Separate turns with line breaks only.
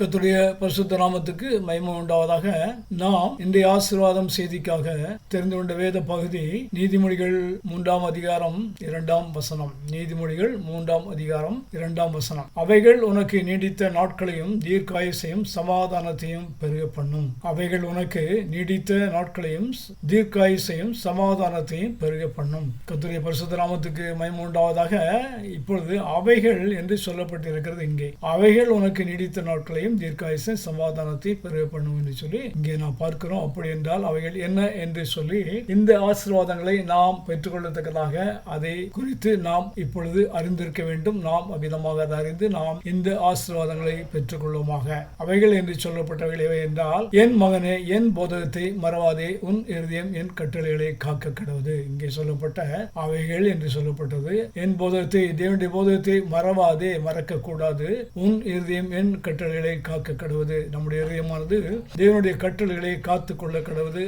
கத்துடைய பரிசுத்த நாமத்துக்கு மயமம் உண்டாவதாக. நாம் இன்றைய ஆசீர்வாதம் செய்திக்காக தெரிந்து கொண்ட வேத பகுதி நீதிமொழிகள் மூன்றாம் அதிகாரம் இரண்டாம் வசனம். நீதிமொழிகள் மூன்றாம் அதிகாரம் இரண்டாம் வசனம். அவைகள் உனக்கு நீடித்த நாட்களையும் தீர்க்காயுசையும் சமாதானத்தையும் பெருக பண்ணும். அவைகள் உனக்கு நீடித்த நாட்களையும் தீர்க்காயுசையும் சமாதானத்தையும் பெருக பண்ணும். கத்துடைய பரிசுத்த நாமத்துக்கு மயமம் உண்டாவதாக. இப்பொழுது அவைகள் என்று சொல்லப்பட்டிருக்கிறது இங்கே. அவைகள் உனக்கு நீடித்த நாட்களையும் தீர்க்காயுசை சமாதானத்தை பெருக பண்ணும் என்று சொல்லி இங்கே நாம் பார்க்கிறோம். அப்படி என்றால் அவைகள் என்ன என்று சொல்லி இந்த ஆசீர்வாதங்களை நாம் பெற்றுக்கொள்ளத்தக்கதாக அதை குறித்து நாம் இப்பொழுது அறிந்திருக்க வேண்டும். நாம் அவ்விதமாக அதை அறிந்து நாம் இந்த ஆசீர்வாதங்களை பெற்றுக்கொள்வோமாக. அவைகள் என்று சொல்லப்பட்டவைகள் இவை என்றால் என் மகனே என் போதகத்தை மறவாதே உன் இருதயம் என் கட்டளைகளை காக்க கடவுது. இங்கே சொல்லப்பட்ட அவைகள் என்று சொல்லப்பட்டது. என் போதகத்தை தேவனுடைய போதகத்தை மறவாதே மறக்க கூடாது உன் இருதயம் என் கட்டளைகளை காக்க கடவுது நம்முடைய இதயமானது தேவனுடைய கட்டளைகளை காத்து கொள்ள கடவுது